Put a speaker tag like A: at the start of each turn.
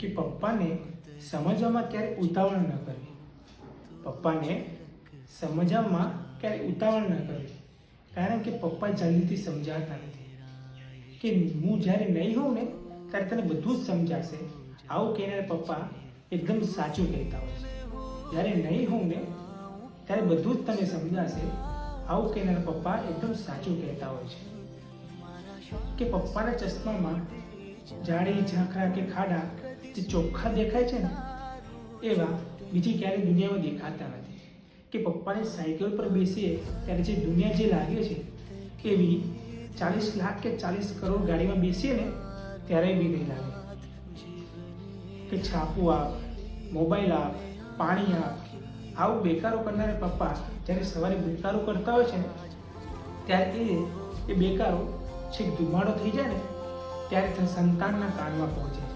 A: કે પપ્પાને સમજવામાં ક્યારે ઉતાવળ ન કરવી. પપ્પાને સમજવામાં ક્યારે ઉતાવળ ન કરવી. કારણ કે પપ્પા જલ્દીથી સમજાતા નથી. કે હું જ્યારે નહીં હોઉં ને, ત્યારે તને બધું જ સમજાશે. આવું કહેનાર પપ્પા એકદમ સાચું કહેતા હોય છે. જ્યારે નહીં હોઉં ને, ત્યારે બધું જ તને સમજાશે. આવું કહેનાર પપ્પા એકદમ સાચું કહેતા હોય છે. કે પપ્પાના ચશ્મામાં જાડી ઝાંખરા કે ખાડા જે ચોખ્ખા દેખાય છે ને, એવા બીજી ક્યારેય દુનિયામાં દેખાતા નથી. કે પપ્પાની સાયકલ પર બેસીએ ત્યારે જે દુનિયા જે લાગે છે એવી ચાલીસ લાખ કે ચાલીસ કરોડ ગાડીમાં બેસીએ ને, ત્યારે બી નહીં લાગે. કે છાપું આપ, મોબાઈલ આપ, પાણી આપ, આવું બેકારો કરનારા પપ્પા જ્યારે સવારે બેકારો કરતા હોય છે ને, ત્યારે એ એ બેકારો છેક ધુમાડો થઈ જાય ને ત્યારે તે સંતાનના કાળમાં પહોંચે છે.